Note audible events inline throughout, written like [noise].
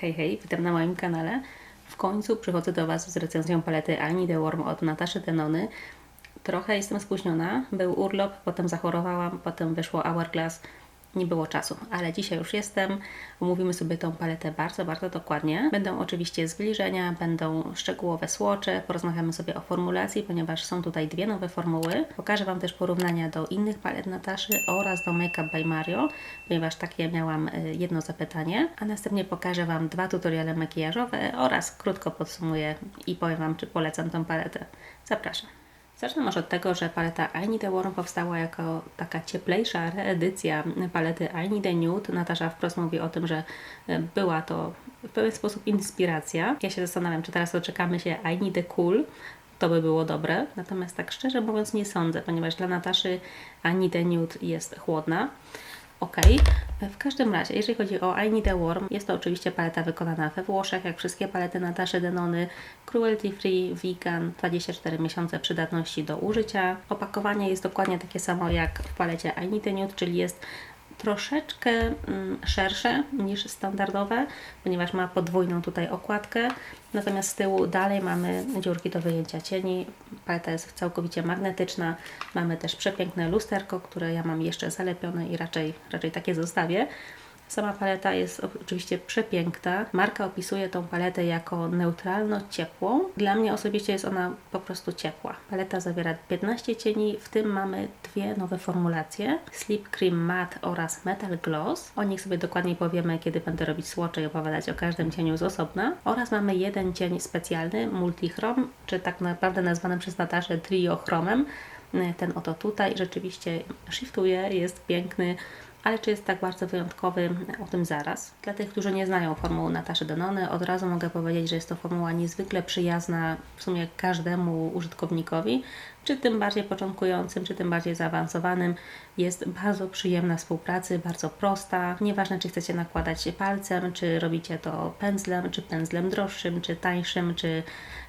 Hej, hej, witam na moim kanale. W końcu przychodzę do Was z recenzją palety I Need a Worm od Nataszy Denony. Trochę jestem spóźniona, był urlop, potem zachorowałam, potem wyszło Hourglass, nie było czasu, ale dzisiaj już jestem. Omówimy sobie tą paletę bardzo, bardzo dokładnie. Będą oczywiście zbliżenia, będą szczegółowe słocze, porozmawiamy sobie o formulacji, ponieważ są tutaj dwie nowe formuły. Pokażę Wam też porównania do innych palet Nataszy oraz do Makeup by Mario, ponieważ takie miałam y, jedno zapytanie, a następnie pokażę Wam dwa tutoriale makijażowe oraz krótko podsumuję i powiem Wam, czy polecam tą paletę. Zapraszam. Zacznę może od tego, że paleta I Need a Warm powstała jako taka cieplejsza reedycja palety I Need a Nude. Natasza wprost mówi o tym, że e, była to w pewien sposób inspiracja. Ja się zastanawiam, czy teraz doczekamy się I Need a Cool, to by było dobre. Natomiast tak szczerze mówiąc nie sądzę, ponieważ dla Nataszy I Need a Nude jest chłodna. Ok. W każdym razie, jeżeli chodzi o I Need a Worm, jest to oczywiście paleta wykonana we Włoszech, jak wszystkie palety Nataszy Denony, cruelty free, vegan, 24 miesiące przydatności do użycia. Opakowanie jest dokładnie takie samo jak w palecie I Need a Nude, czyli jest troszeczkę mm, szersze niż standardowe, ponieważ ma podwójną tutaj okładkę. Natomiast z tyłu dalej mamy dziurki do wyjęcia cieni. Paleta jest całkowicie magnetyczna. Mamy też przepiękne lusterko, które ja mam jeszcze zalepione i raczej, raczej takie zostawię. Sama paleta jest oczywiście przepiękna. Marka opisuje tą paletę jako neutralno-ciepłą. Dla mnie osobiście jest ona po prostu ciepła. Paleta zawiera 15 cieni, w tym mamy dwie nowe formulacje. Sleep Cream Matte oraz Metal Gloss. O nich sobie dokładniej powiemy, kiedy będę robić słocze i opowiadać o każdym cieniu z osobna. Oraz mamy jeden cień specjalny, multichrom, czy tak naprawdę nazwany przez Nataszę chromem. Ten oto tutaj rzeczywiście shiftuje, jest piękny ale czy jest tak bardzo wyjątkowy, o tym zaraz. Dla tych, którzy nie znają formuły Nataszy Denony, od razu mogę powiedzieć, że jest to formuła niezwykle przyjazna w sumie każdemu użytkownikowi, czy tym bardziej początkującym, czy tym bardziej zaawansowanym. Jest bardzo przyjemna współpracy, bardzo prosta. Nieważne, czy chcecie nakładać palcem, czy robicie to pędzlem, czy pędzlem droższym, czy tańszym, czy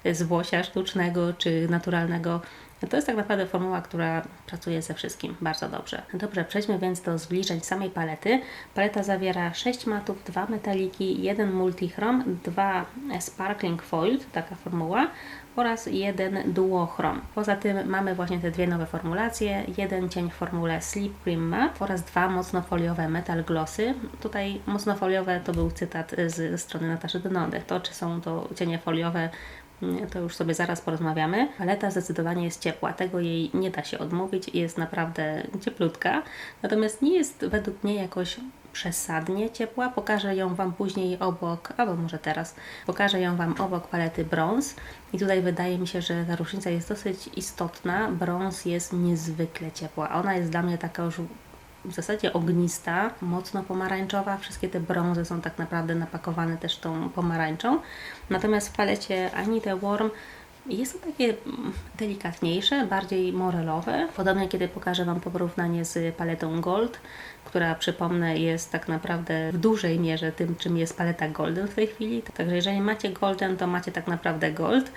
z włosia sztucznego, czy naturalnego to jest tak naprawdę formuła, która pracuje ze wszystkim bardzo dobrze. Dobrze, przejdźmy więc do zbliżeń samej palety. Paleta zawiera 6 matów, 2 metaliki, 1 multichrom, 2 sparkling foil, taka formuła, oraz jeden duochrom. Poza tym mamy właśnie te dwie nowe formulacje, jeden cień w formule Sleep Cream Matte oraz dwa mocnofoliowe Metal Glossy. Tutaj mocnofoliowe to był cytat z strony Nataszy Denody. To, czy są to cienie foliowe, to już sobie zaraz porozmawiamy. Paleta zdecydowanie jest ciepła, tego jej nie da się odmówić, jest naprawdę cieplutka, natomiast nie jest według mnie jakoś przesadnie ciepła. Pokażę ją Wam później obok, albo może teraz, pokażę ją Wam obok palety brąz. I tutaj wydaje mi się, że ta różnica jest dosyć istotna. Brąz jest niezwykle ciepła. Ona jest dla mnie taka już w zasadzie ognista, mocno pomarańczowa. Wszystkie te brązy są tak naprawdę napakowane też tą pomarańczą. Natomiast w palecie the Warm jest to takie delikatniejsze, bardziej morelowe. Podobnie kiedy pokażę Wam porównanie z paletą Gold, która przypomnę jest tak naprawdę w dużej mierze tym, czym jest paleta Golden w tej chwili. Także jeżeli macie Golden, to macie tak naprawdę Gold.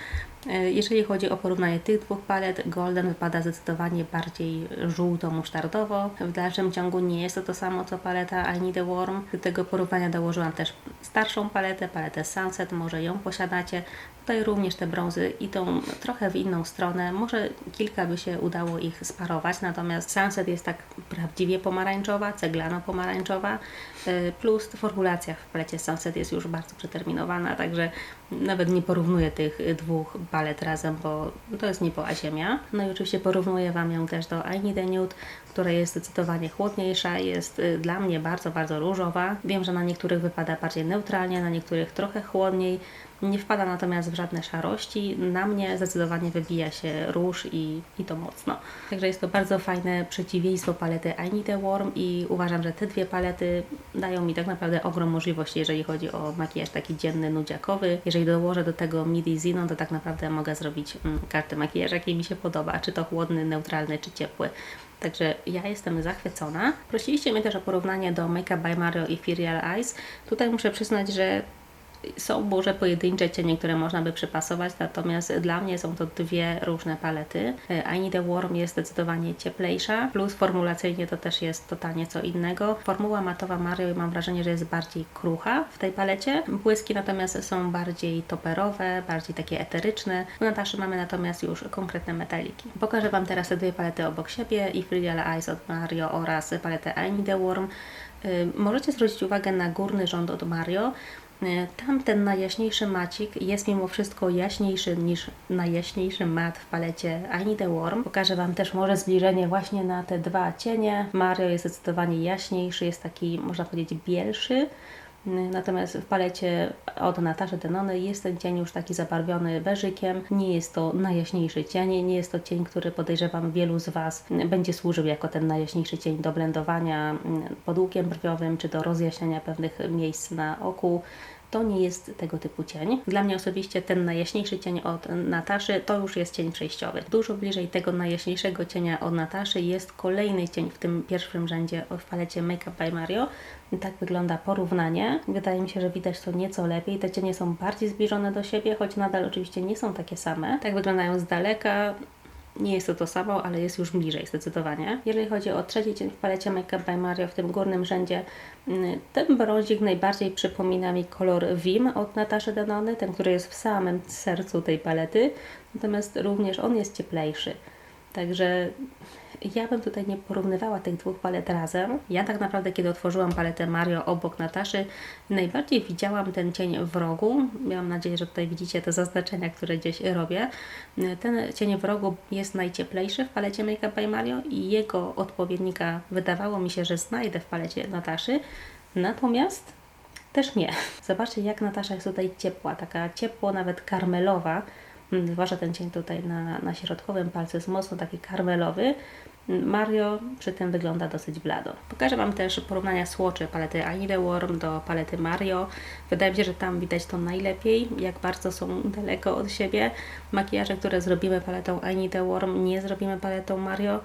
E, jeżeli chodzi o porównanie tych dwóch palet, Golden wypada zdecydowanie bardziej żółto-musztardowo. W dalszym ciągu nie jest to to samo co paleta I Need a Warm. Do tego porównania dołożyłam też starszą paletę, paletę Sunset, może ją posiadacie. Tutaj również te brązy idą trochę w inną stronę. Może kilka by się udało ich sparować, natomiast Sunset jest tak prawdziwie pomarańczowa, ceglano-pomarańczowa, e, plus formulacja w palecie Sunset jest już bardzo przeterminowana, także nawet nie porównuję tych dwóch palet razem, bo to jest niebo ziemia. No i oczywiście porównuję Wam ją też do I Need a Nude, która jest zdecydowanie chłodniejsza, jest y, dla mnie bardzo, bardzo różowa. Wiem, że na niektórych wypada bardziej neutralnie, na niektórych trochę chłodniej. Nie wpada natomiast w żadne szarości. Na mnie zdecydowanie wybija się róż i, i to mocno. Także jest to bardzo fajne przeciwieństwo palety I Need a Warm i uważam, że te dwie palety dają mi tak naprawdę ogrom możliwości, jeżeli chodzi o makijaż taki dzienny, nudziakowy. Jeżeli dołożę do tego Midi Zinon, to tak naprawdę mogę zrobić mm, każdy makijaż, jaki mi się podoba, czy to chłodny, neutralny, czy ciepły. Także ja jestem zachwycona. Prosiliście mnie też o porównanie do Makeup by Mario i Ferial Eyes. Tutaj muszę przyznać, że Są może pojedyncze cienie, które można by przypasować, natomiast dla mnie są to dwie różne palety. I Need a Warm jest zdecydowanie cieplejsza, plus formulacyjnie to też jest totalnie co innego. Formuła matowa Mario mam wrażenie, że jest bardziej krucha w tej palecie. Błyski natomiast są bardziej toperowe, bardziej takie eteryczne. U Nataszy mamy natomiast już konkretne metaliki. Pokażę Wam teraz te dwie palety obok siebie i Free Eyes od Mario oraz paletę I Need a Warm. Y, Możecie zwrócić uwagę na górny rząd od Mario. Y, Tam ten najjaśniejszy macik jest mimo wszystko jaśniejszy niż najjaśniejszy mat w palecie I Need a Warm. Pokażę Wam też może zbliżenie właśnie na te dwa cienie. Mario jest zdecydowanie jaśniejszy, jest taki można powiedzieć bielszy. Natomiast w palecie od Nataszy Denony jest ten cień już taki zabarwiony beżykiem. Nie jest to najjaśniejszy cień, nie jest to cień, który podejrzewam wielu z Was będzie służył jako ten najjaśniejszy cień do blendowania pod łukiem brwiowym czy do rozjaśniania pewnych miejsc na oku. To nie jest tego typu cień. Dla mnie osobiście ten najjaśniejszy cień od Nataszy to już jest cień przejściowy. Dużo bliżej tego najjaśniejszego cienia od Nataszy jest kolejny cień w tym pierwszym rzędzie w palecie Makeup by Mario. Tak wygląda porównanie. Wydaje mi się, że widać to nieco lepiej. Te cienie są bardziej zbliżone do siebie, choć nadal oczywiście nie są takie same. Tak wyglądają z daleka. Nie jest to to samo, ale jest już bliżej zdecydowanie. Jeżeli chodzi o trzeci cień w palecie Makeup by Mario w tym górnym rzędzie, mm, ten brązik najbardziej przypomina mi kolor Vim od Nataszy Denony, ten, który jest w samym sercu tej palety, natomiast również on jest cieplejszy. Także ja bym tutaj nie porównywała tych dwóch palet razem. Ja tak naprawdę, kiedy otworzyłam paletę Mario obok Nataszy, najbardziej widziałam ten cień w rogu. Miałam nadzieję, że tutaj widzicie te zaznaczenia, które gdzieś robię. Ten cień w rogu jest najcieplejszy w palecie Make Up by Mario i jego odpowiednika wydawało mi się, że znajdę w palecie Nataszy. Natomiast też nie. Zobaczcie, jak Natasza jest tutaj ciepła, taka ciepło, nawet karmelowa. Zwłaszcza ten cień tutaj na, na środkowym palcu jest mocno taki karmelowy. Mario przy tym wygląda dosyć blado. Pokażę Wam też porównania słoczy palety I Need a Warm do palety Mario. Wydaje mi się, że tam widać to najlepiej, jak bardzo są daleko od siebie. Makijaże, które zrobimy paletą I Need a Warm, nie zrobimy paletą Mario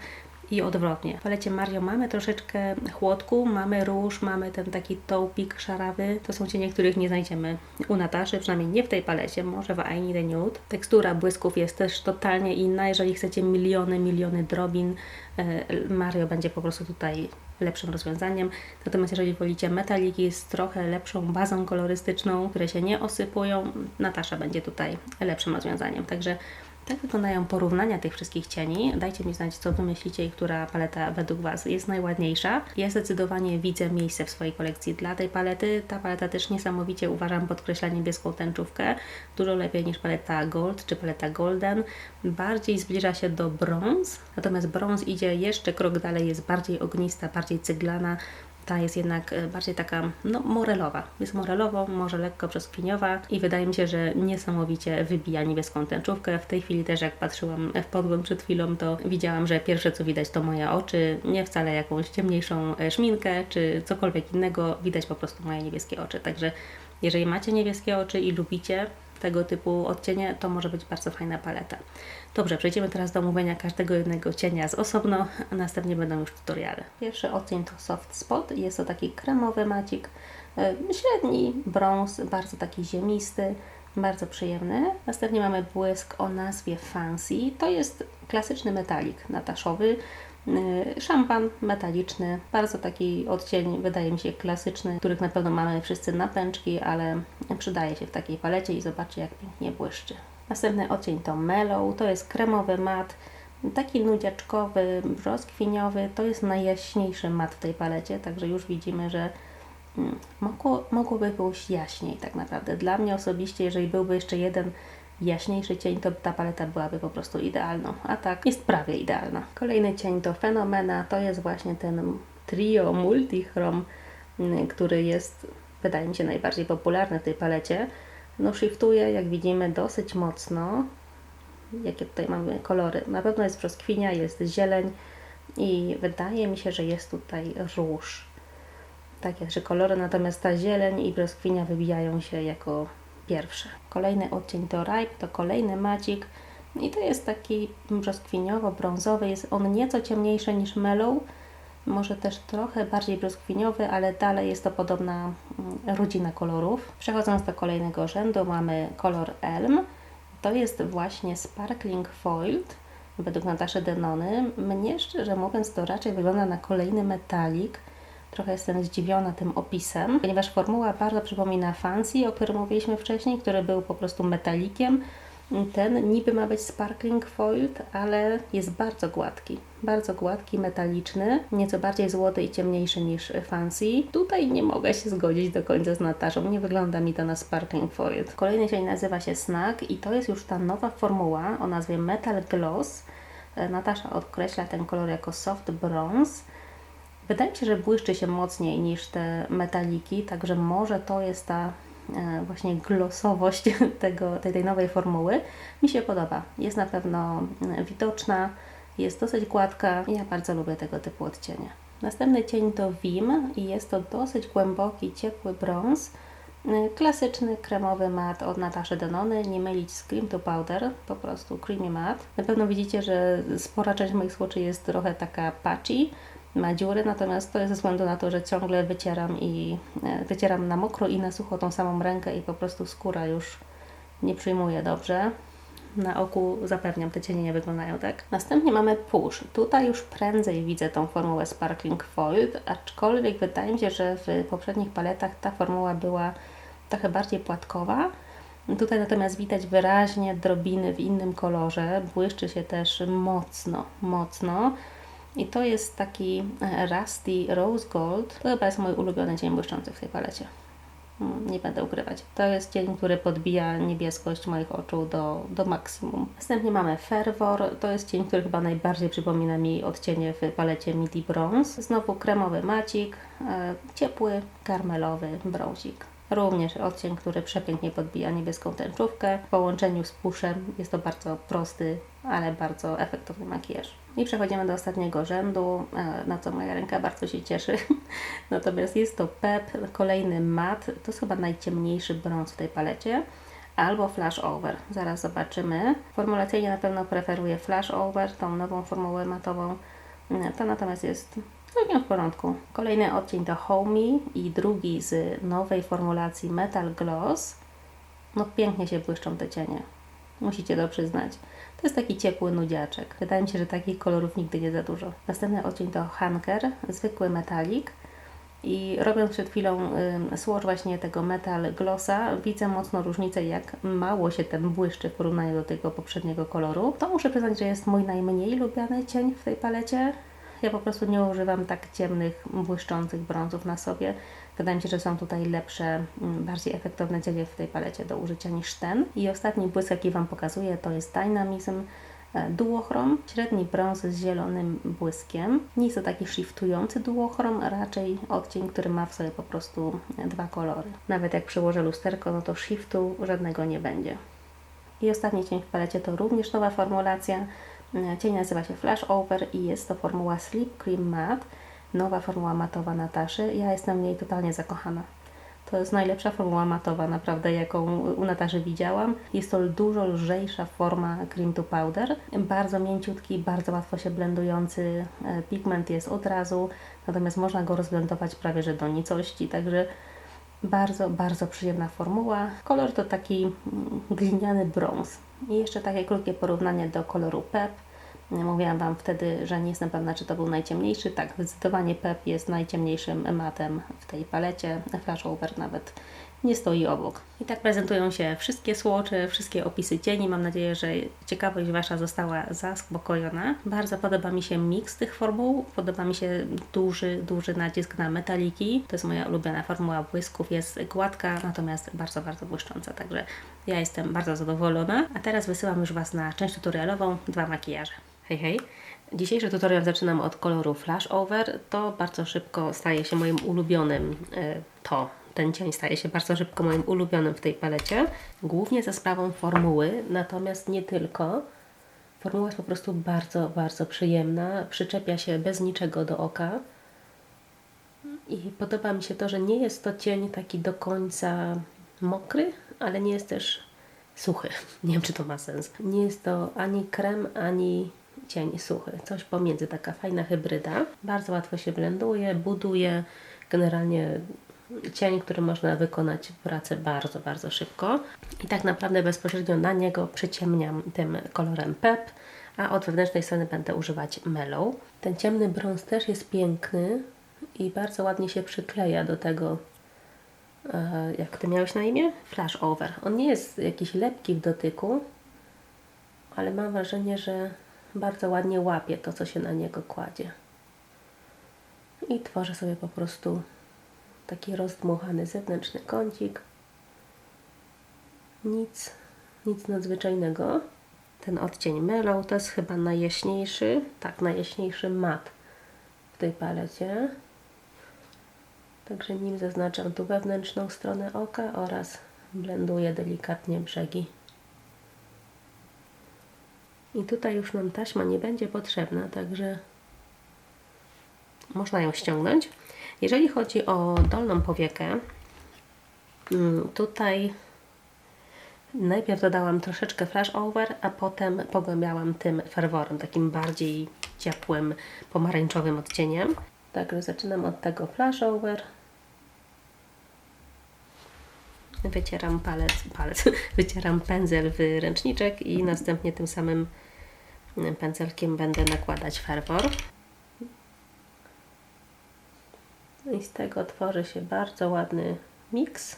i odwrotnie. W palecie Mario mamy troszeczkę chłodku, mamy róż, mamy ten taki taupik szarawy. To są cienie, których nie znajdziemy u Nataszy, przynajmniej nie w tej palecie, może w I Need a Nude. Tekstura błysków jest też totalnie inna. Jeżeli chcecie miliony, miliony drobin, e, Mario będzie po prostu tutaj lepszym rozwiązaniem. Natomiast jeżeli wolicie metaliki z trochę lepszą bazą kolorystyczną, które się nie osypują, Natasza będzie tutaj lepszym rozwiązaniem. Także tak wyglądają porównania tych wszystkich cieni. Dajcie mi znać, co Wy myślicie i która paleta według Was jest najładniejsza. Ja zdecydowanie widzę miejsce w swojej kolekcji dla tej palety. Ta paleta też niesamowicie uważam podkreśla niebieską tęczówkę. Dużo lepiej niż paleta Gold czy paleta Golden. Bardziej zbliża się do brąz, natomiast brąz idzie jeszcze krok dalej, jest bardziej ognista, bardziej cyglana, ta jest jednak e, bardziej taka no, morelowa. Jest morelowo, może lekko brzoskwiniowa i wydaje mi się, że niesamowicie wybija niebieską tęczówkę. W tej chwili też jak patrzyłam w podgląd przed chwilą, to widziałam, że pierwsze co widać to moje oczy, nie wcale jakąś ciemniejszą e, szminkę czy cokolwiek innego, widać po prostu moje niebieskie oczy. Także jeżeli macie niebieskie oczy i lubicie tego typu odcienie, to może być bardzo fajna paleta. Dobrze, przejdziemy teraz do omówienia każdego jednego cienia z osobno, a następnie będą już tutoriale. Pierwszy odcień to Soft Spot, jest to taki kremowy macik, e, średni brąz, bardzo taki ziemisty, bardzo przyjemny. Następnie mamy błysk o nazwie Fancy, to jest klasyczny metalik nataszowy, Szampan metaliczny, bardzo taki odcień, wydaje mi się, klasyczny, których na pewno mamy wszyscy na pęczki, ale przydaje się w takiej palecie i zobaczcie, jak pięknie błyszczy. Następny odcień to Mellow, to jest kremowy mat, taki nudziaczkowy, brzoskwiniowy, to jest najjaśniejszy mat w tej palecie, także już widzimy, że mm, mogło, mogłoby być jaśniej tak naprawdę. Dla mnie osobiście, jeżeli byłby jeszcze jeden jaśniejszy cień, to ta paleta byłaby po prostu idealną, a tak jest prawie idealna. Kolejny cień to Fenomena, to jest właśnie ten trio multichrom, mm, który jest, wydaje mi się, najbardziej popularny w tej palecie no shiftuje, jak widzimy, dosyć mocno. Jakie tutaj mamy kolory? Na pewno jest brzoskwinia, jest zieleń i wydaje mi się, że jest tutaj róż. Takie trzy kolory, natomiast ta zieleń i brzoskwinia wybijają się jako pierwsze. Kolejny odcień to Ripe, to kolejny macik i to jest taki brzoskwiniowo-brązowy, jest on nieco ciemniejszy niż Mellow, może też trochę bardziej brzoskwiniowy, ale dalej jest to podobna mm, rodzina kolorów. Przechodząc do kolejnego rzędu mamy kolor Elm. To jest właśnie Sparkling Foiled według Nataszy Denony. Mnie szczerze mówiąc to raczej wygląda na kolejny metalik. Trochę jestem zdziwiona tym opisem, ponieważ formuła bardzo przypomina Fancy, o którym mówiliśmy wcześniej, który był po prostu metalikiem. Ten niby ma być sparkling foiled, ale jest bardzo gładki. Bardzo gładki, metaliczny, nieco bardziej złoty i ciemniejszy niż Fancy. Tutaj nie mogę się zgodzić do końca z Nataszą, nie wygląda mi to na sparkling foiled. Kolejny cień nazywa się Snag i to jest już ta nowa formuła o nazwie Metal Gloss. Natasza określa ten kolor jako soft bronze. Wydaje mi się, że błyszczy się mocniej niż te metaliki, także może to jest ta e, właśnie glosowość [laughs] tego, tej, tej nowej formuły. Mi się podoba. Jest na pewno e, widoczna, jest dosyć gładka. Ja bardzo lubię tego typu odcienie. Następny cień to Vim i jest to dosyć głęboki, ciepły brąz. E, Klasyczny kremowy mat od Nataszy Denony, nie mylić z Cream to Powder, po prostu creamy mat. Na pewno widzicie, że spora część moich słoczy jest trochę taka patchy, ma dziury, natomiast to jest ze względu na to, że ciągle wycieram i e, wycieram na mokro i na sucho tą samą rękę i po prostu skóra już nie przyjmuje dobrze. Na oku zapewniam, te cienie nie wyglądają tak. Następnie mamy push. Tutaj już prędzej widzę tą formułę Sparkling Foiled, aczkolwiek wydaje mi się, że w poprzednich paletach ta formuła była trochę bardziej płatkowa. Tutaj natomiast widać wyraźnie drobiny w innym kolorze. Błyszczy się też mocno, mocno. I to jest taki e, Rusty Rose Gold. To chyba jest mój ulubiony cień błyszczący w tej palecie. Mm, Nie będę ukrywać. To jest cień, który podbija niebieskość moich oczu do, do maksimum. Następnie mamy Fervor. To jest cień, który chyba najbardziej przypomina mi odcienie w palecie Midi Bronze. Znowu kremowy macik, e, ciepły, karmelowy brązik. Również odcień, który przepięknie podbija niebieską tęczówkę. W połączeniu z puszem jest to bardzo prosty, ale bardzo efektowny makijaż. I przechodzimy do ostatniego rzędu, e, na co moja ręka bardzo się cieszy. [laughs] Natomiast jest to PEP, kolejny mat. To jest chyba najciemniejszy brąz w tej palecie. Albo flash over. Zaraz zobaczymy. Formulacyjnie na pewno preferuję flash over, tą nową formułę matową. E, To natomiast jest całkiem w porządku. Kolejny odcień to Homey i drugi z nowej formulacji Metal Gloss. No pięknie się błyszczą te cienie. Musicie to przyznać. To jest taki ciepły nudziaczek. Wydaje mi się, że takich kolorów nigdy nie za dużo. Następny odcień to Hanker, zwykły metalik. I robiąc przed chwilą y, właśnie tego Metal Glossa, widzę mocno różnicę, jak mało się ten błyszczy w porównaniu do tego poprzedniego koloru. To muszę przyznać, że jest mój najmniej lubiany cień w tej palecie. Ja po prostu nie używam tak ciemnych, błyszczących brązów na sobie. Wydaje mi się, że są tutaj lepsze, mm, bardziej efektowne cienie w tej palecie do użycia niż ten. I ostatni błysk, jaki Wam pokazuję, to jest Dynamism e, Duochrom, średni brąz z zielonym błyskiem. Nie jest to taki shiftujący duochrom, raczej odcień, który ma w sobie po prostu dwa kolory. Nawet jak przyłożę lusterko, no to shiftu żadnego nie będzie. I ostatni cień w palecie to również nowa formulacja. Cień nazywa się Flash Over i jest to formuła Sleep Cream Matte. Nowa formuła matowa Nataszy. Ja jestem w niej totalnie zakochana. To jest najlepsza formuła matowa, naprawdę, jaką u Nataszy widziałam. Jest to dużo lżejsza forma cream to powder. Bardzo mięciutki, bardzo łatwo się blendujący. e, Pigment jest od razu, natomiast można go rozblendować prawie że do nicości, także bardzo, bardzo przyjemna formuła. Kolor to taki gliniany brąz. I jeszcze takie krótkie porównanie do koloru PEP. Mówiłam Wam wtedy, że nie jestem pewna, czy to był najciemniejszy. Tak, zdecydowanie PEP jest najciemniejszym matem w tej palecie. Flash Over nawet nie stoi obok. I tak prezentują się wszystkie słocze, wszystkie opisy cieni. Mam nadzieję, że ciekawość Wasza została zaspokojona. Bardzo podoba mi się miks tych formuł. Podoba mi się duży, duży nacisk na metaliki. To jest moja ulubiona formuła błysków. Jest gładka, natomiast bardzo, bardzo błyszcząca. Także ja jestem bardzo zadowolona. A teraz wysyłam już Was na część tutorialową. Dwa makijaże. Hej, hej. Dzisiejszy tutorial zaczynam od koloru Flash Over. To bardzo szybko staje się moim ulubionym e, to. Ten cień staje się bardzo szybko moim ulubionym w tej palecie. Głównie za sprawą formuły, natomiast nie tylko. Formuła jest po prostu bardzo, bardzo przyjemna. Przyczepia się bez niczego do oka. I podoba mi się to, że nie jest to cień taki do końca mokry, ale nie jest też suchy. [laughs] Nie wiem, czy to ma sens. Nie jest to ani krem, ani cień suchy. Coś pomiędzy, taka fajna hybryda. Bardzo łatwo się blenduje, buduje. Generalnie cień, który można wykonać pracę bardzo, bardzo szybko. I tak naprawdę bezpośrednio na niego przyciemniam tym kolorem PEP, a od wewnętrznej strony będę używać Mellow. Ten ciemny brąz też jest piękny i bardzo ładnie się przykleja do tego, e, jak ty miałeś na imię? Flash Over. On nie jest jakiś lepki w dotyku, ale mam wrażenie, że bardzo ładnie łapie to, co się na niego kładzie. I tworzę sobie po prostu taki rozdmuchany zewnętrzny kącik. Nic, nic nadzwyczajnego. Ten odcień Mellow to jest chyba najjaśniejszy, tak, najjaśniejszy mat w tej palecie. Także nim zaznaczam tu wewnętrzną stronę oka oraz blenduję delikatnie brzegi. I tutaj już nam taśma nie będzie potrzebna, także można ją ściągnąć. Jeżeli chodzi o dolną powiekę, mm, tutaj najpierw dodałam troszeczkę flash over, a potem pogłębiałam tym ferworem, takim bardziej ciepłym, pomarańczowym odcieniem. Także zaczynam od tego flash over. Wycieram palec, palec, [laughs] wycieram pędzel w ręczniczek i następnie tym samym pędzelkiem będę nakładać ferwor. I z tego tworzy się bardzo ładny miks.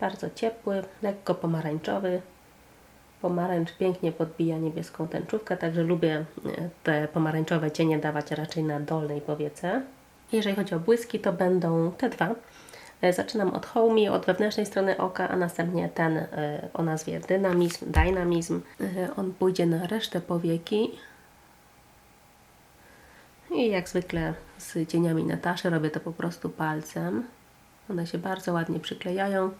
Bardzo ciepły, lekko pomarańczowy. Pomarańcz pięknie podbija niebieską tęczówkę, także lubię e, te pomarańczowe cienie dawać raczej na dolnej powiece. Jeżeli chodzi o błyski, to będą te dwa. E, zaczynam od Homey, od wewnętrznej strony oka, a następnie ten e, o nazwie Dynamizm, Dynamizm. On pójdzie na resztę powieki. I jak zwykle z cieniami Nataszy robię to po prostu palcem. One się bardzo ładnie przyklejają.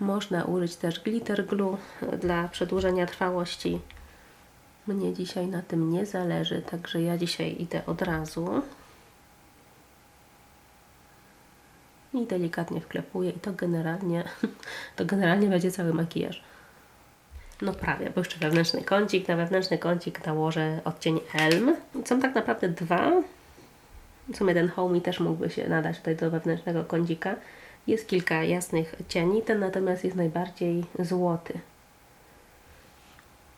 Można użyć też glitter glue dla przedłużenia trwałości. Mnie dzisiaj na tym nie zależy, także ja dzisiaj idę od razu. I delikatnie wklepuję i to generalnie, [laughs] to generalnie będzie cały makijaż. No prawie, bo jeszcze wewnętrzny kącik. Na wewnętrzny kącik nałożę odcień Elm. Są tak naprawdę dwa. W sumie ten Homey też mógłby się nadać tutaj do wewnętrznego kącika. Jest kilka jasnych cieni, ten natomiast jest najbardziej złoty.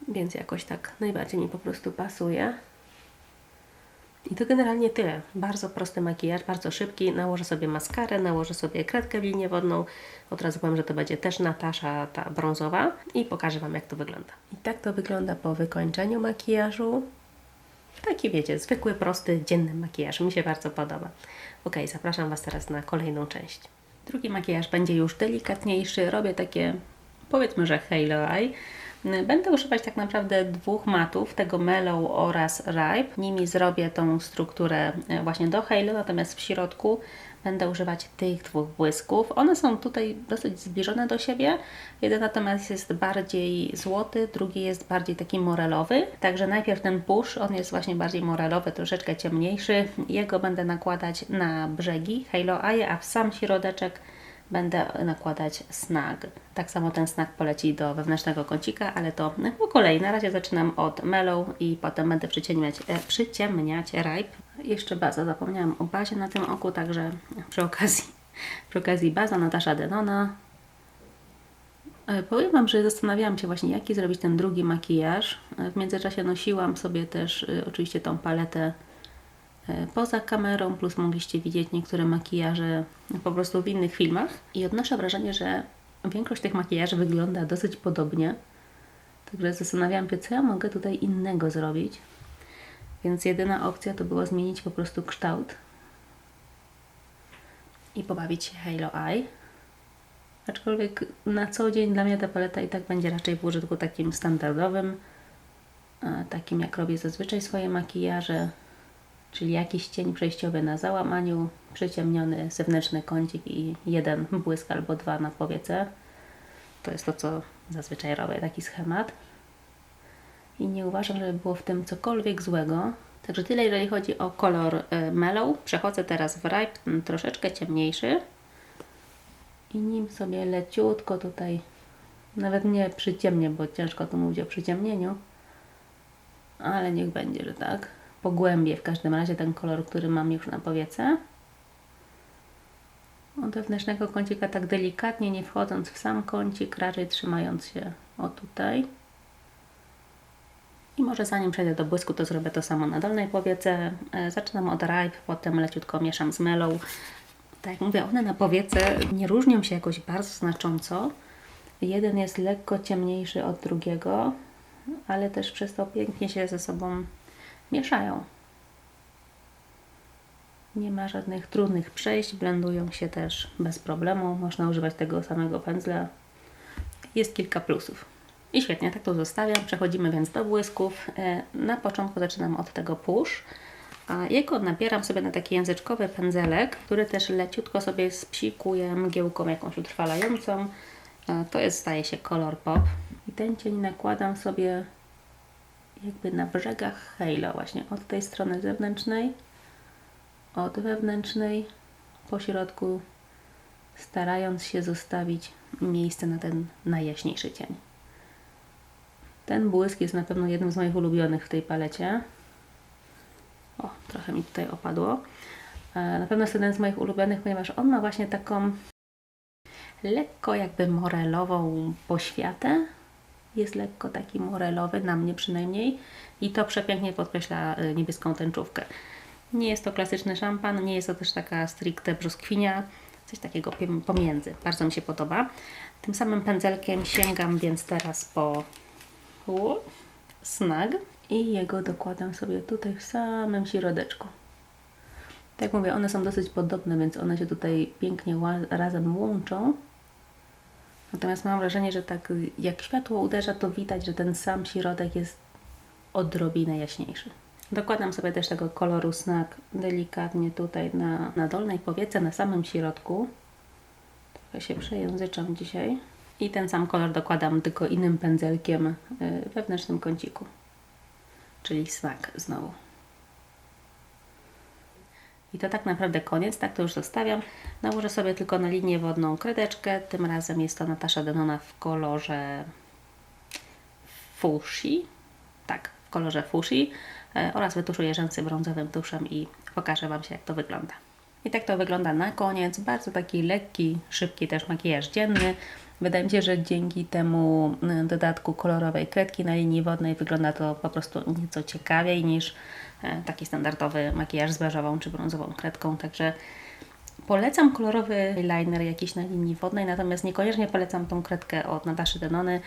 Więc jakoś tak najbardziej mi po prostu pasuje. I to generalnie tyle. Bardzo prosty makijaż, bardzo szybki. Nałożę sobie maskarę, nałożę sobie kredkę w linię wodną. Od razu powiem, że to będzie też Natasza, ta brązowa. I pokażę Wam, jak to wygląda. I tak to wygląda po wykończeniu makijażu. Taki wiecie, zwykły, prosty, dzienny makijaż. Mi się bardzo podoba. Ok, zapraszam Was teraz na kolejną część. Drugi makijaż będzie już delikatniejszy. Robię takie, powiedzmy, że halo eye. Będę używać tak naprawdę dwóch matów, tego Mellow oraz Ripe. Nimi zrobię tą strukturę e, właśnie do Halo, natomiast w środku będę używać tych dwóch błysków. One są tutaj dosyć zbliżone do siebie. Jeden natomiast jest bardziej złoty, drugi jest bardziej taki morelowy. Także najpierw ten push, on jest właśnie bardziej morelowy, troszeczkę ciemniejszy. Jego będę nakładać na brzegi Halo Eye, a w sam środeczek będę nakładać snag. Tak samo ten snag poleci do wewnętrznego kącika, ale to po kolei. Na razie zaczynam od Mellow i potem będę przyciemniać, e, przyciemniać Ripe. Jeszcze baza, zapomniałam o bazie na tym oku, także przy okazji, przy okazji baza Natasza Denona. E, powiem Wam, że zastanawiałam się właśnie, jaki zrobić ten drugi makijaż. E, w międzyczasie nosiłam sobie też oczywiście tą paletę poza kamerą, plus mogliście widzieć niektóre makijaże po prostu w innych filmach. I odnoszę wrażenie, że większość tych makijaży wygląda dosyć podobnie. Także zastanawiałam się, co ja mogę tutaj innego zrobić. Więc jedyna opcja to było zmienić po prostu kształt i pobawić się Halo Eye. Aczkolwiek na co dzień dla mnie ta paleta i tak będzie raczej w użytku takim standardowym, takim jak robię zazwyczaj swoje makijaże, czyli jakiś cień przejściowy na załamaniu, przyciemniony zewnętrzny kącik i jeden błysk albo dwa na powiece. To jest to, co zazwyczaj robię, taki schemat. I nie uważam, żeby było w tym cokolwiek złego. Także tyle, jeżeli chodzi o kolor e, Mellow. Przechodzę teraz w Ripe, troszeczkę ciemniejszy. I nim sobie leciutko tutaj, nawet nie przyciemnię, bo ciężko tu mówić o przyciemnieniu, ale niech będzie, że tak. Pogłębię w każdym razie ten kolor, który mam już na powiece. Od wewnętrznego kącika tak delikatnie, nie wchodząc w sam kącik, raczej trzymając się o tutaj. I może zanim przejdę do błysku, to zrobię to samo na dolnej powiece. E, Zaczynam od Ripe, potem leciutko mieszam z Mellow. Tak jak mówię, one na powiece nie różnią się jakoś bardzo znacząco. Jeden jest lekko ciemniejszy od drugiego, ale też przez to pięknie się ze sobą mieszają. Nie ma żadnych trudnych przejść, blendują się też bez problemu. Można używać tego samego pędzla. Jest kilka plusów. I świetnie, tak to zostawiam. Przechodzimy więc do błysków. E, Na początku zaczynam od tego push. A jego nabieram sobie na taki języczkowy pędzelek, który też leciutko sobie spsikuję mgiełką jakąś utrwalającą. E, To jest, staje się kolor pop. I ten cień nakładam sobie jakby na brzegach halo, właśnie od tej strony zewnętrznej, od wewnętrznej, po środku, starając się zostawić miejsce na ten najjaśniejszy cień. Ten błysk jest na pewno jednym z moich ulubionych w tej palecie. O, trochę mi tutaj opadło. E, Na pewno jest jeden z moich ulubionych, ponieważ on ma właśnie taką lekko jakby morelową poświatę. Jest lekko taki morelowy, na mnie przynajmniej. I to przepięknie podkreśla y, niebieską tęczówkę. Nie jest to klasyczny szampan, nie jest to też taka stricte brzoskwinia. Coś takiego pomiędzy. Bardzo mi się podoba. Tym samym pędzelkiem sięgam więc teraz po snag i jego dokładam sobie tutaj w samym środeczku. Tak jak mówię, one są dosyć podobne, więc one się tutaj pięknie razem łączą. Natomiast mam wrażenie, że tak jak światło uderza, to widać, że ten sam środek jest odrobinę jaśniejszy. Dokładam sobie też tego koloru snak delikatnie tutaj na, na dolnej powiece, na samym środku. Trochę się przejęzyczam dzisiaj. I ten sam kolor dokładam tylko innym pędzelkiem w wewnętrznym kąciku. Czyli snak znowu. I to tak naprawdę koniec, tak to już zostawiam. Nałożę sobie tylko na linię wodną kredeczkę. Tym razem jest to Natasza Denona w kolorze fushi. Tak, w kolorze fushi. E, oraz wytuszuję rzęsy brązowym tuszem i pokażę Wam się, jak to wygląda. I tak to wygląda na koniec. Bardzo taki lekki, szybki też makijaż dzienny. Wydaje mi się, że dzięki temu y, dodatku kolorowej kredki na linii wodnej wygląda to po prostu nieco ciekawiej niż taki standardowy makijaż z beżową czy brązową kredką. Także polecam kolorowy liner jakiś na linii wodnej, natomiast niekoniecznie polecam tą kredkę od Nataszy Denony.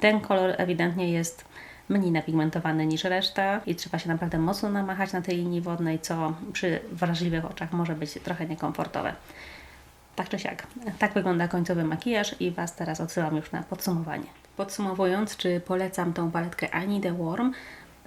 Ten kolor ewidentnie jest mniej napigmentowany niż reszta i trzeba się naprawdę mocno namachać na tej linii wodnej, co przy wrażliwych oczach może być trochę niekomfortowe. Tak czy siak, tak wygląda końcowy makijaż i Was teraz odsyłam już na podsumowanie. Podsumowując, czy polecam tą paletkę I Need a Warm?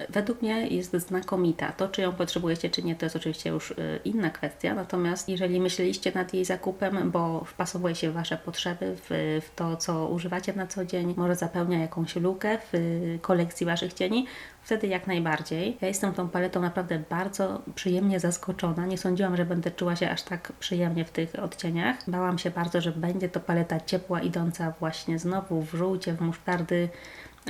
Według mnie jest znakomita. To, czy ją potrzebujecie, czy nie, to jest oczywiście już y, inna kwestia. Natomiast jeżeli myśleliście nad jej zakupem, bo wpasowuje się w Wasze potrzeby, w, w to, co używacie na co dzień, może zapełnia jakąś lukę w kolekcji Waszych cieni, wtedy jak najbardziej. Ja jestem tą paletą naprawdę bardzo przyjemnie zaskoczona. Nie sądziłam, że będę czuła się aż tak przyjemnie w tych odcieniach. Bałam się bardzo, że będzie to paleta ciepła, idąca właśnie znowu w żółcie, w musztardy,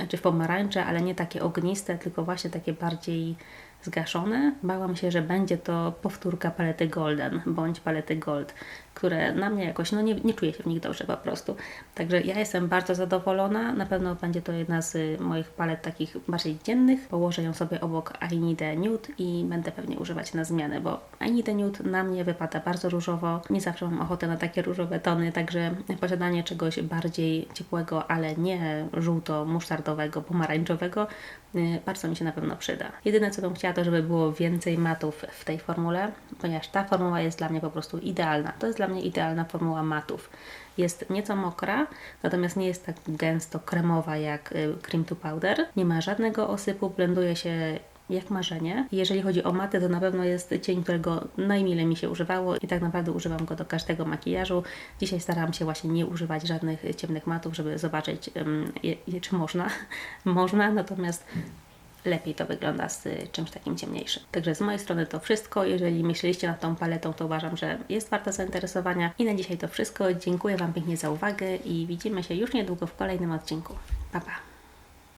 czy w pomarańcze, ale nie takie ogniste, tylko właśnie takie bardziej zgaszone. Bałam się, że będzie to powtórka palety Golden bądź palety Gold, które na mnie jakoś, no nie, nie czuję się w nich dobrze po prostu. Także ja jestem bardzo zadowolona. Na pewno będzie to jedna z moich palet takich bardziej dziennych. Położę ją sobie obok I Need a Nude i będę pewnie używać na zmianę, bo I Need a Nude na mnie wypada bardzo różowo. Nie zawsze mam ochotę na takie różowe tony, także posiadanie czegoś bardziej ciepłego, ale nie żółto-musztardowego, pomarańczowego y, bardzo mi się na pewno przyda. Jedyne co bym chciała to, żeby było więcej matów w tej formule, ponieważ ta formuła jest dla mnie po prostu idealna. To jest dla mnie idealna formuła matów. Jest nieco mokra, natomiast nie jest tak gęsto kremowa jak y, cream to powder. Nie ma żadnego osypu, blenduje się jak marzenie. Jeżeli chodzi o matę, to na pewno jest cień, którego najmilej mi się używało i tak naprawdę używam go do każdego makijażu. Dzisiaj starałam się właśnie nie używać żadnych ciemnych matów, żeby zobaczyć, ym, je, je, czy można. [laughs] można, natomiast lepiej to wygląda z y, czymś takim ciemniejszym. Także z mojej strony to wszystko. Jeżeli myśleliście nad tą paletą, to uważam, że jest warta zainteresowania. I na dzisiaj to wszystko. Dziękuję Wam pięknie za uwagę i widzimy się już niedługo w kolejnym odcinku. Pa, pa!